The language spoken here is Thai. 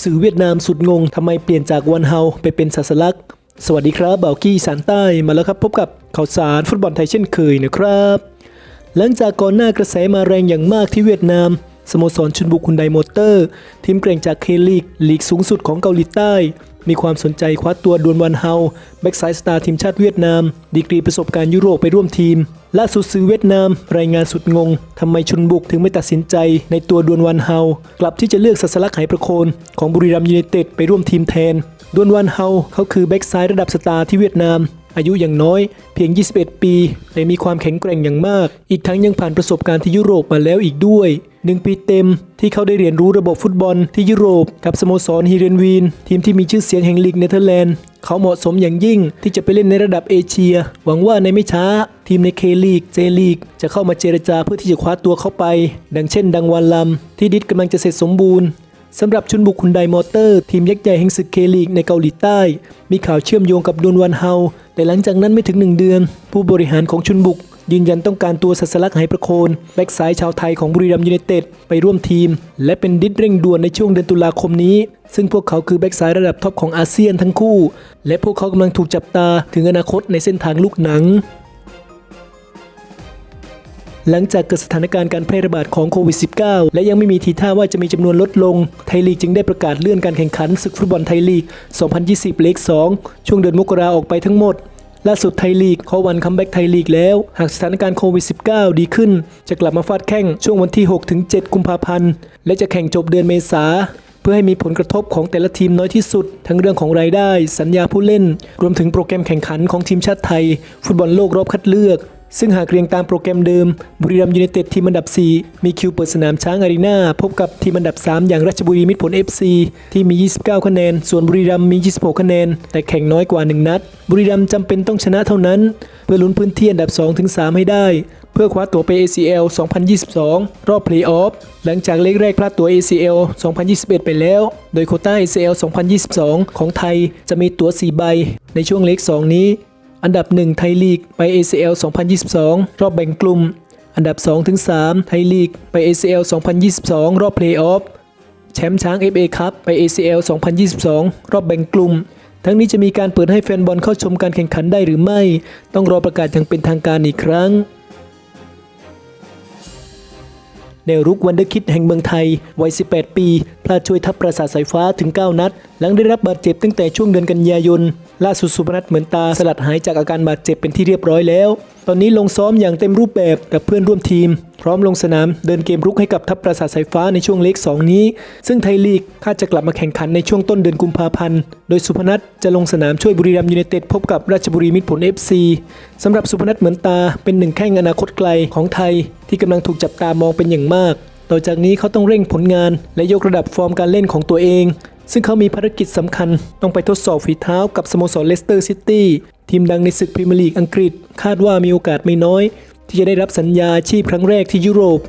สื่อเวียดนามสุดงงทำไมเปลี่ยนจากวันเฮาไปเป็นศาสลักสวัสดีครับเบลกี้สารใต้มาแล้วครับ พบกับข่าวสารฟุตบอลไทยเช่นเคยนะครับ หลังจากก่อนหน้ากระแสมาแรงอย่างมากที่เวียดนาม สโมสรชุนบุกคุนไดมอเตอร์ ทีมเกรงจากเคลีกลีกสูงสุดของเกาหลีใต้ มีความสนใจคว้าตัวดวนวันเฮาแบ็กไซด์สตาร์ทีมชาติเวียดนาม ดีกรีประสบการณ์ยุโรปไปร่วมทีมล่าสุดสื่อเวียดนาม รายงานสุดงงทำไมชุนบุกถึงไม่ตัดสินใจในตัวดวนวันเฮากลับที่จะเลือกสัสลักไหประโคนของบุรีรัมย์ยูไนเต็ดไปร่วมทีมแทนดวนวันเฮาเขาคือแบ็กซ้ายระดับสตาร์ที่เวียดนาม อายุอย่างน้อยเพียง 21 ปี แต่มีความแข็งแกร่งอย่างมาก อีกทั้งยังผ่านประสบการณ์ที่ยุโรปมาแล้วอีกด้วยหนึ่งปีเต็มที่เขาได้เรียนรู้ระบบฟุตบอลที่ยุโรป กับสโมสรฮีเรนวีน ทีมที่มีชื่อเสียงแห่งลีกเนเธอร์แลนด์ เขาเหมาะสมอย่างยิ่งที่จะไปเล่นในระดับเอเชีย หวังว่าในไม่ช้า ทีมในเคลีกเจลีก จะเข้ามาเจรจาเพื่อที่จะคว้าตัวเข้าไป ดังเช่น ดังวันลำที่ดิดกำลังจะเสร็จสมบูรณ์ สำหรับชุนบุกคุนไดมอเตอร์ ทีมยักษ์ใหญ่แห่งศึกเคลีกในเกาหลีใต้ มีข่าวเชื่อมโยงกับดวนวันเฮาแต่หลังจากนั้นไม่ถึงหนึ่งเดือน ผู้บริหารของชุนบุก ยืนยันต้องการตัวสัสลักไหประโคนแบ็กซ้ายชาวไทยของบุรีรัมย์ยูไนเต็ดไปร่วมทีม และเป็นดิดเร่งด่วนในช่วงเดือนตุลาคมนี้ ซึ่งพวกเขาคือแบ็กซ้ายระดับท็อปของอาเซียนทั้งคู่ และพวกเขากำลังถูกจับตาถึงอนาคตในเส้นทางลูกหนัง หลังจากเกิดสถานการณ์การแพร่ระบาดของโควิด -19 และยังไม่มีทีท่าว่าจะมีจำนวนลดลง ไทยลีกจึงได้ประกาศเลื่อนการแข่งขันศึกฟุตบอลไทยลีก 2020 เลข2ช่วงเดือนมกราออกไปทั้งหมดล่าสุดไทยลีกขาวันคัมแบ็กไทยลีกแล้ว หากสถานการณ์โควิด -19 ดีขึ้น จะกลับมาฟาดแข่งช่วงวันที่ 6-7 กุมภาพันธ์ และจะแข่งจบเดือนเมษา เพื่อให้มีผลกระทบของแต่ละทีมน้อยที่สุด ทั้งเรื่องของรายได้ สัญญาผู้เล่น รวมถึงโปรแกรมแข่งขันของทีมชาติไทย ฟุตบอลโลกรอบคัดเลือก ซึ่งหากเรียงตามโปรแกรมเดิม บุรีรัมยูไนเต็ดทีมอันดับ 4 มีคิวเปิดสนามช้างอารีนาพบกับทีมอันดับ 3 อย่างราชบุรีมิตรผล FC ที่มี 29 คะแนน ส่วนบุรีรัมมี 26 คะแนน แต่แข่งน้อยกว่า 1 นัด บุรีรัมจำเป็นต้องชนะเท่านั้น เพื่อลุ้นพื้นที่อันดับ 2-3 ให้ได้ เพื่อคว้าตั๋วไป ACL 2022 รอบเพลย์ออฟหลังจากเลขแรกพลาดตั๋ว ACL 2021 ไปแล้ว โดยโคต้า ACL 2022 ของไทยจะมีตั๋ว 4 ใบ ในช่วงเลข2นี้ อันดับ 1 ไทยลีก ไป ACL 2022 รอบแบ่งกลุ่ม อันดับ 2-3 ไทยลีก ไป ACL 2022 รอบเพลย์ออฟ แชมป์ช้าง FA ครับไป ACL 2022 รอบแบ่งกลุ่ม ทั้งนี้จะมีการเปิดให้แฟนบอลเข้าชมการแข่งขันได้หรือไม่ ต้องรอประกาศอย่างเป็นทางการอีกครั้ง แนวรุกวันเดอร์คิดแห่งเมืองไทย วัย 18 ปี พลาดช่วยทัพประสาทสายฟ้าถึง 9 นัด หลังได้รับบาดเจ็บตั้งแต่ช่วงเดือนกันยายน ล่าสุดสุพนัทเหมือนตาสลัดหายจากอาการบาดเจ็บเป็นที่เรียบร้อยแล้ว ตอนนี้ลงซ้อมอย่างเต็มรูปแบบกับเพื่อนร่วมทีม พร้อมลงสนามเดินเกมรุกให้กับทัพประสาทสายฟ้าในช่วงเล็ก2นี้ ซึ่งไทยลีกคาดจะกลับมาแข่งขันในช่วงต้นเดือนกุมภาพันธ์ โดยสุพนัทจะลงสนามช่วยบุรีรัมย์ยูไนเต็ดพบกับราชบุรีมิตรผล FC สำหรับสุพนัทเหมือนตาเป็นหนึ่งแข้งอนาคตไกลของไทย ที่กำลังถูกจับตามองเป็นอย่างมาก ต่อจากนี้เขาต้องเร่งผลงาน และยกระดับฟอร์มการเล่นของตัวเอง ซึ่งเขามีภารกิจสำคัญ ต้องไปทดสอบฝีเท้ากับสโมสรเลสเตอร์ซิตี้ทีมดังในศึกพรีเมียร์ลีกอังกฤษ คาดว่ามีโอกาสไม่น้อย ที่จะได้รับสัญญาชีพครั้งแรกที่ยุโรป